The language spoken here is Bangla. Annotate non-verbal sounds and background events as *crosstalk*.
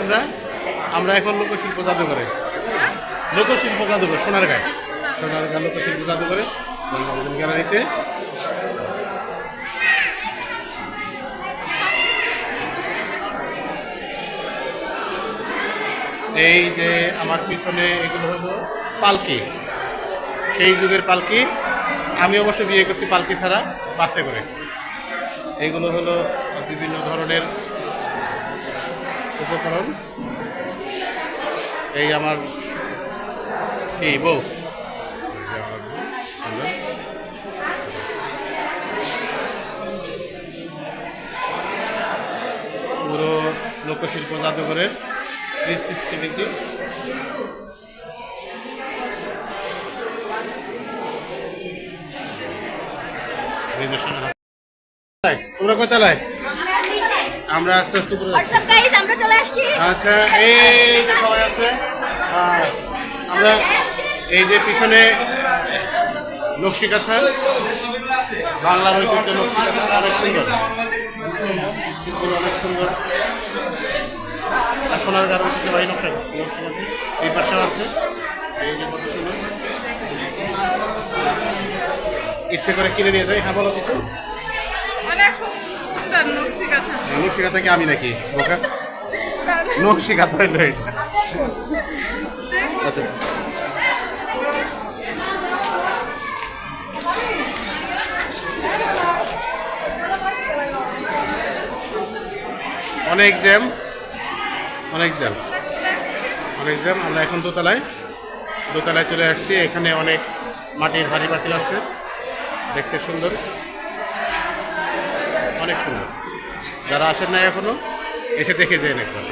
আমরা আমরা এখন লোকশিল্প জাদুঘরে। লোকশিল্প জাদুঘর, সোনারগাঁয়। সোনারগাঁ লোকশিল্প জাদুঘরে গ্যালারিতে। এই যে আমার পিছনে এগুলো হলো পালকি। সেই যুগের পালকি। আমি অবশ্য বিয়ে করছি পালকি ছাড়া, বাসে করে। এইগুলো হলো বিভিন্ন ধরনের উপকরণ। এই আমার এই বউ, পুরো লোকশিল্প জাদুঘরের থ্রি সিক্সটি ডিগ্রি তোমরা কোথায় আমরা আস্তে আস্তে। গাইস আমরা চলে আসছি। আচ্ছা এই যে সবাই আছে। আমরা এই যে পিছনে নকশিকাথা বাংলার ঐতিহ্য নকশিকাথা অনেক সুন্দর। অনেক সুন্দর। সোনার গার ঐতিহ্যবাহী নকশা এই পাশেও আছে। এই যে কত সুন্দর। ইচ্ছে করে কিনে নিয়ে যাই। হ্যাঁ বলো কিছু। নকশি কাঁথা কি আমি নাকি? বোকা? *laughs* নকশিকাথা হইল আচ্ছা। অনেক জ্যাম। অনেক জ্যাম। অনেক জ্যাম। আমরা এখন দোতলায়। দোতলায় চলে আসছি। এখানে অনেক মাটির হাড়ি পাতিল আছে। দেখতে সুন্দর। অনেক সুন্দর। যারা আসেন না এখনও এসে দেখে যায় একবার।